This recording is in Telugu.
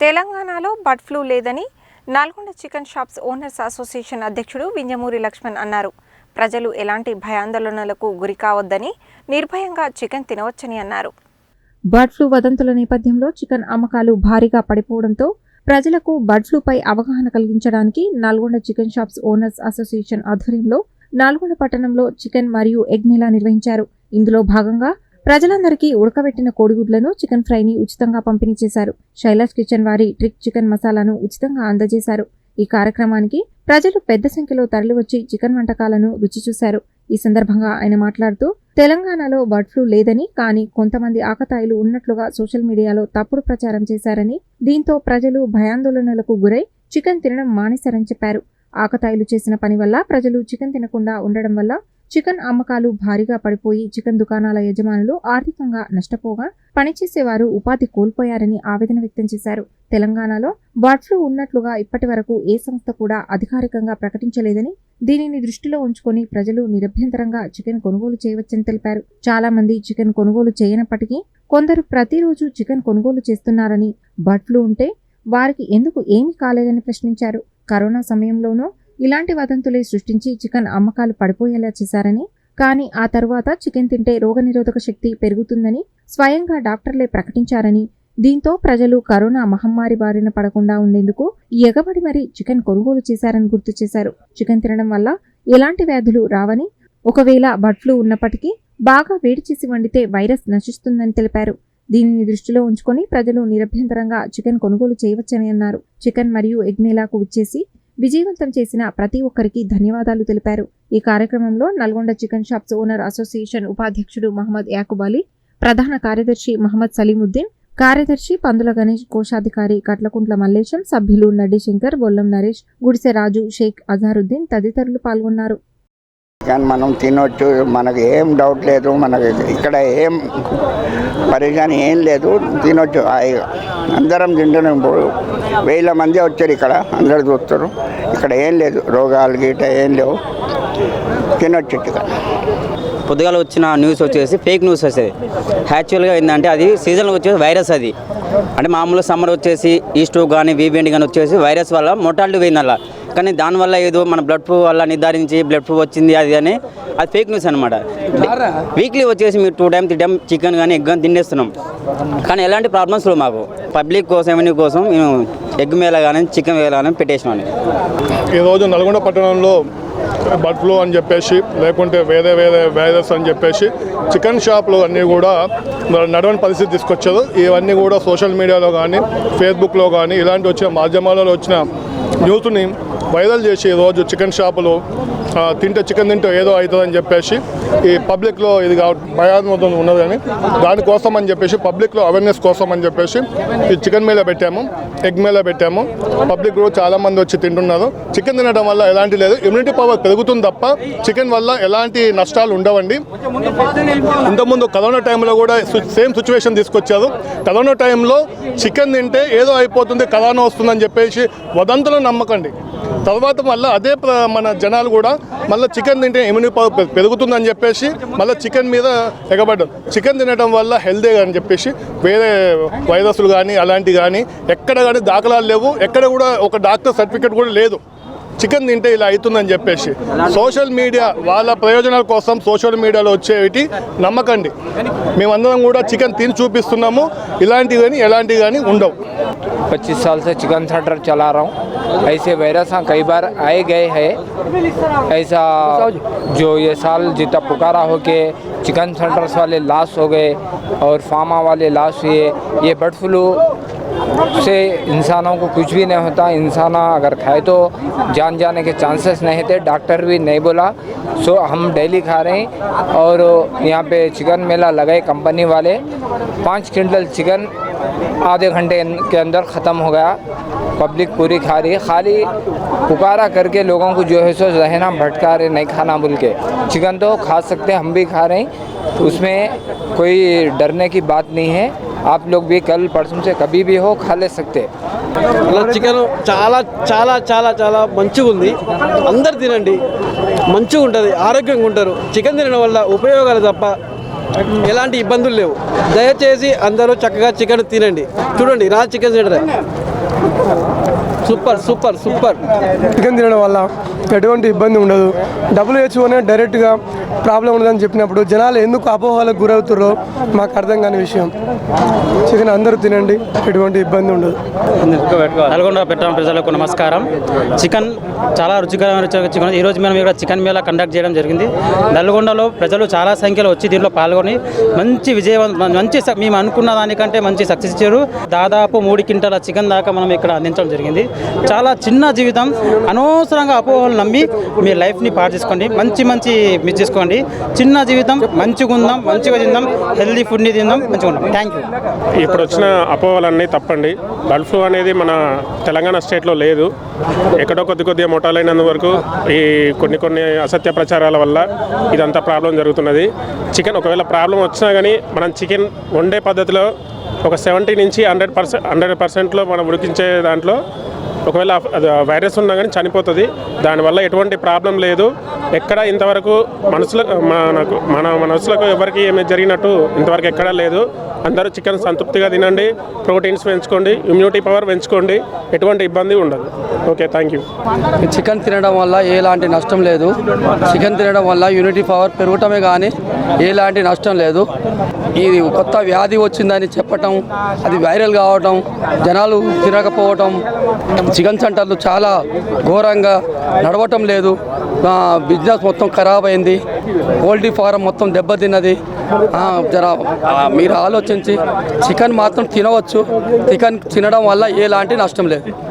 తెలంగాణలో బర్డ్ ఫ్లూ లేదని Nalgonda chicken shops owners association అధ్యక్షుడు వింజమూరి లక్ష్మణ్ అన్నారు. ప్రజలు ఎలాంటి భయాందోళనలకు గురి కావద్దని నిర్భయంగా చికెన్ తినవచ్చని అన్నారు. బర్డ్ ఫ్లూ వదంతుల నేపథ్యంలో చికెన్ అమ్మకాలు భారీగా పడిపోవడంతో ప్రజలకు బర్డ్ ఫ్లూపై అవగాహన కలిగించడానికి Nalgonda chicken shops owners association ఆధ్వర్యంలో నల్గొండ పట్టణంలో చికెన్ మరియు ఎగ్ మేళా నిర్వహించారు. ఇందులో భాగంగా ప్రజలందరికీ ఉడకబెట్టిన కోడిగుడ్లను చికెన్ ఫ్రైని ఉచితంగా పంపిణీ చేశారు. శైలాష్ కిచెన్ వారి ట్రిక్ చికెన్ మసాలాను ఉచితంగా అందజేశారు. ఈ కార్యక్రమానికి ప్రజలు పెద్ద సంఖ్యలో తరలివచ్చి చికెన్ వంటకాలను రుచి చూశారు. ఈ సందర్భంగా ఆయన మాట్లాడుతూ తెలంగాణలో బర్డ్ ఫ్లూ లేదని కానీ కొంతమంది ఆకతాయిలు ఉన్నట్లుగా సోషల్ మీడియాలో తప్పుడు ప్రచారం చేశారని దీంతో ప్రజలు భయాందోళనలకు గురై చికెన్ తినడం మానేశారని చెప్పారు. ఆకతాయిలు చేసిన పని వల్ల ప్రజలు చికెన్ తినకుండా ఉండడం వల్ల చికెన్ అమ్మకాలు భారీగా పడిపోయి చికెన్ దుకాణాల యజమానులు ఆర్థికంగా నష్టపోగా పనిచేసేవారు ఉపాధి కోల్పోయారని ఆవేదన వ్యక్తం చేశారు. తెలంగాణలో బర్డ్ ఫ్లూ ఉన్నట్లుగా ఇప్పటి వరకు ఏ సంస్థ కూడా అధికారికంగా ప్రకటించలేదని దీనిని దృష్టిలో ఉంచుకొని ప్రజలు నిరభ్యంతరంగా చికెన్ కొనుగోలు చేయవచ్చని తెలిపారు. చాలా మంది చికెన్ కొనుగోలు చేయనప్పటికీ కొందరు ప్రతిరోజు చికెన్ కొనుగోలు చేస్తున్నారని బర్డ్ ఫ్లూ ఉంటే వారికి ఎందుకు ఏమీ కాలేదని ప్రశ్నించారు. కరోనా సమయంలోనూ ఇలాంటి వదంతులే సృష్టించి చికెన్ అమ్మకాలు పడిపోయేలా చేశారని కానీ ఆ తరువాత చికెన్ తింటే రోగనిరోధక శక్తి పెరుగుతుందని స్వయంగా డాక్టర్లే ప్రకటించారని దీంతో ప్రజలు కరోనా మహమ్మారి బారిన పడకుండా ఉండేందుకు ఎగబడి మరీ చికెన్ కొనుగోలు చేశారని గుర్తు చేశారు. చికెన్ తినడం వల్ల ఎలాంటి వ్యాధులు రావని ఒకవేళ బర్డ్ ఫ్లూ ఉన్నప్పటికీ బాగా వేడి చేసి వండితే వైరస్ నశిస్తుందని తెలిపారు. దీనిని దృష్టిలో ఉంచుకొని ప్రజలు నిరభ్యంతరంగా చికెన్ కొనుగోలు చేయవచ్చని అన్నారు. చికెన్ మరియు ఎగ్ మేళాకు విచ్చేసి విజయవంతం చేసిన ప్రతి ఒక్కరికి ధన్యవాదాలు తెలిపారు. ఈ కార్యక్రమంలో Nalgonda chicken shops owner association ఉపాధ్యక్షుడు మహమ్మద్ యాకుబాలి ప్రధాన కార్యదర్శి మహమ్మద్ సలీముద్దీన్ కార్యదర్శి పందుల గణేష్ కోశాధికారి కట్లకుంట్ల మల్లేశం సభ్యులు నడ్డి శంకర్ బొల్లం నరేష్ గుడిసె రాజు షేక్ అజారుద్దీన్ తదితరులు పాల్గొన్నారు. కానీ మనం తినొచ్చు మనకు ఏం డౌట్ లేదు మనకి ఇక్కడ ఏం పరిశాని ఏం లేదు తినొచ్చు. అందరం తింటున్నాం ఇప్పుడు. వేల మంది వచ్చారు ఇక్కడ అందరు చూస్తారు. ఇక్కడ ఏం లేదు రోగాలు గీట ఏం లేవు. తినొచ్చు ఇక్కడ. పొద్దుగాల వచ్చిన న్యూస్ వచ్చేసి ఫేక్ న్యూస్ వచ్చేది యాక్చువల్గా ఏంటంటే అది సీజన్లో వచ్చేసి వైరస్ అది. అంటే మామూలు సమ్మర్ వచ్చేసి ఈస్ట్ కానీ వీబెండ్ కానీ వచ్చేసి వైరస్ వల్ల మొటాలిటీ పోయింది అలా కానీ దానివల్ల ఏదో మన బ్లడ్ ఫ్లూ వల్ల నిర్ధారించి బ్లడ్ ఫ్లూ వచ్చింది అది అని అది ఫేక్ న్యూస్ అనమాట వీక్లీ వచ్చేసి మీరు two time three time chicken కానీ ఎగ్ కానీ తినేస్తున్నాం. కానీ ఎలాంటి ప్రాబ్లమ్స్ లేవు మాకు. పబ్లిక్ కోసం ఎవరి కోసం మేము ఎగ్ మేళ కానీ చికెన్ మేళ కానీ పెట్టేసినాం ఈరోజు నల్గొండ పట్టణంలో బర్డ్ ఫ్లూ అని చెప్పేసి లేకుంటే వేరే వేరే వైరస్ అని చెప్పేసి చికెన్ షాప్లు అన్నీ కూడా నడవని పరిస్థితి తీసుకొచ్చారు. ఇవన్నీ కూడా సోషల్ మీడియాలో కానీ ఫేస్బుక్లో కానీ ఇలాంటి వచ్చిన మాధ్యమాలలో వచ్చిన న్యూస్ని వైరల్ చేసి రోజు చికెన్ షాపులు తింటే చికెన్ తింటే ఏదో అవుతుందని చెప్పేసి ఈ పబ్లిక్లో ఇది భయాత్మకం ఉన్నదని దానికోసం అని చెప్పేసి పబ్లిక్లో అవేర్నెస్ కోసం అని చెప్పేసి ఈ చికెన్ మేళ పెట్టాము ఎగ్ మేళ పెట్టాము. పబ్లిక్ కూడా చాలామంది వచ్చి తింటున్నారు. చికెన్ తినడం వల్ల ఎలాంటి లేదు. ఇమ్యూనిటీ పవర్ పెరుగుతుంది తప్ప చికెన్ వల్ల ఎలాంటి నష్టాలు ఉండవండి. ఇంతకుముందు కరోనా టైంలో కూడా సేమ్ సిచ్యువేషన్ తీసుకొచ్చారు. కరోనా టైంలో చికెన్ తింటే ఏదో అయిపోతుంది కరోనా వస్తుందని చెప్పేసి వదంతులు నమ్మకండి. తర్వాత మళ్ళీ అదే ప్ర- మన జనాలు కూడా మళ్ళీ చికెన్ తింటే ఇమ్యూనిటీ పవర్ పెరుగుతుందని చెప్పేసి మళ్ళీ చికెన్ మీద ఎగబడ్డారు చికెన్ తినడం వల్ల హెల్తీ అని చెప్పేసి వేరే వైరస్లు కానీ అలాంటివి కానీ ఎక్కడ కానీ దాఖలాలు లేవు. ఎక్కడ కూడా ఒక డాక్టర్ సర్టిఫికేట్ కూడా లేదు. చికెన్ తింటే ఇలా అవుతుందని చెప్పేసి సోషల్ మీడియా వాళ్ళ ప్రయోజనాల కోసం సోషల్ మీడియాలో వచ్చేవి నమ్మకండి మేమందరం కూడా చికెన్ తిని చూపిస్తున్నాము ఇలాంటివి కానీ ఎలాంటివి కానీ ఉండవు पच्चीस साल से चिकन सेंटर चला रहा हूँ ऐसे वायरस हाँ कई बार आए गए हैं ऐसा जो ये साल जितना पुकारा हो के चिकन सेंटर्स वाले लाश हो गए और फार्मा वाले लाश हुए ये बर्ड फ्लू से इंसानों को कुछ भी नहीं होता। इंसान अगर खाए तो जान जाने के चांसेस नहीं थे। डॉक्टर भी नहीं बोला। सो हम डेली खा रहे हैं और यहाँ पे चिकन मेला लगाए कंपनी वाले। पाँच क्विंटल चिकन आधे घंटे के अंदर ख़त्म हो गया। पब्लिक पूरी खा रही है। खाली पुकारा करके लोगों को जो है सो रहना, भटका रहे, नहीं खाना बोल के। चिकन तो खा सकते हम भी खा रहे हैं। उसमें कोई डरने की बात नहीं है। आप लोग भी कल परसों से कभी भी हो खा ले सकते हैं ఇలా చికెన్ చాలా చాలా చాలా చాలా మంచిగా ఉంది అందరు తినండి మంచిగా ఉంటుంది ఆరోగ్యంగా ఉంటారు చికెన్ తినడం వల్ల ఉపయోగాలు తప్ప ఎలాంటి ఇబ్బందులు లేవు దయచేసి అందరూ చక్కగా చికెన్ తినండి చూడండి రా chicken centre super super super. Chicken తినడం వల్ల ఎటువంటి ఇబ్బంది ఉండదు. డబ్ల్యూహెచ్ఓనే డైరెక్ట్గా ప్రాబ్లం ఉండదని చెప్పినప్పుడు జనాలు ఎందుకు అపోహలకు గురవుతారో మాకు అర్థం కాని విషయం. చికెన్ అందరూ తినండి ఎటువంటి ఇబ్బంది ఉండదు. నల్గొండ పెట్టడం ప్రజలకు నమస్కారం. చికెన్ చాలా రుచికరమైన రుచి- చికెన్. ఈరోజు మేము ఇక్కడ చికెన్ మేళా కండక్ట్ చేయడం జరిగింది. నల్గొండలో ప్రజలు చాలా సంఖ్యలో వచ్చి దీంట్లో పాల్గొని మంచి విజయవంతం మంచి మేము అనుకున్న దానికంటే మంచి సక్సెస్ ఇచ్చారు. దాదాపు మూడు క్వింటాల చికెన్ దాకా మనం ఇక్కడ అందించడం జరిగింది. చాలా చిన్న జీవితం అనవసరంగా అపోహలు నమ్మి మీ లైఫ్ని పాటు చేసుకోండి. మంచి మంచి మిస్ చేసుకోండి. చిన్న జీవితం మంచిగా ఉందాం మంచిగా తిందాం హెల్దీ ఫుడ్ని తిందాం మంచిగా ఉందాం. థ్యాంక్ యూ ఇప్పుడు వచ్చిన అపోహలన్నీ తప్పండి. బర్డ్ ఫ్లూ అనేది మన తెలంగాణ స్టేట్లో లేదు. ఎక్కడో కొద్ది కొద్దిగా మొటాలైనందు వరకు ఈ కొన్ని కొన్ని అసత్య ప్రచారాల వల్ల ఇదంతా ప్రాబ్లం జరుగుతున్నది. చికెన్ ఒకవేళ ప్రాబ్లం వచ్చినా కానీ మనం చికెన్ వండే పద్ధతిలో ఒక సెవెంటీ నుంచి హండ్రెడ్ పర్సెంట్ హండ్రెడ్ పర్సెంట్లో మనం ఉడికించే దాంట్లో ఒకవేళ వైరస్ ఉన్నా కానీ చనిపోతుంది. దానివల్ల ఎటువంటి ప్రాబ్లం లేదు. ఎక్కడ ఇంతవరకు మనసులకు మనకు మన మనసులకు ఎవరికి ఏమి జరిగినట్టు ఇంతవరకు ఎక్కడా లేదు. అందరూ చికెన్ సంతృప్తిగా తినండి. ప్రోటీన్స్ పెంచుకోండి. ఇమ్యూనిటీ పవర్ పెంచుకోండి. ఎటువంటి ఇబ్బంది ఉండదు. Okay thank you. చికెన్ తినడం వల్ల ఎలాంటి నష్టం లేదు. చికెన్ తినడం వల్ల యూనిటీ పవర్ పెరగటమే కానీ ఎలాంటి నష్టం లేదు. ఇది కొత్త వ్యాధి వచ్చిందని చెప్పటం అది వైరల్ కావటం జనాలు తినకపోవటం చికెన్ సెంటర్లు చాలా ఘోరంగా నడవటం లేదు. బిజినెస్ మొత్తం ఖరాబ్ అయింది. పోల్ట్రీ ఫారం మొత్తం దెబ్బతిన్నది. జరా జర మీరు ఆలోచించి చికెన్ మాత్రం తినవచ్చు. చికెన్ తినడం వల్ల ఎలాంటి నష్టం లేదు.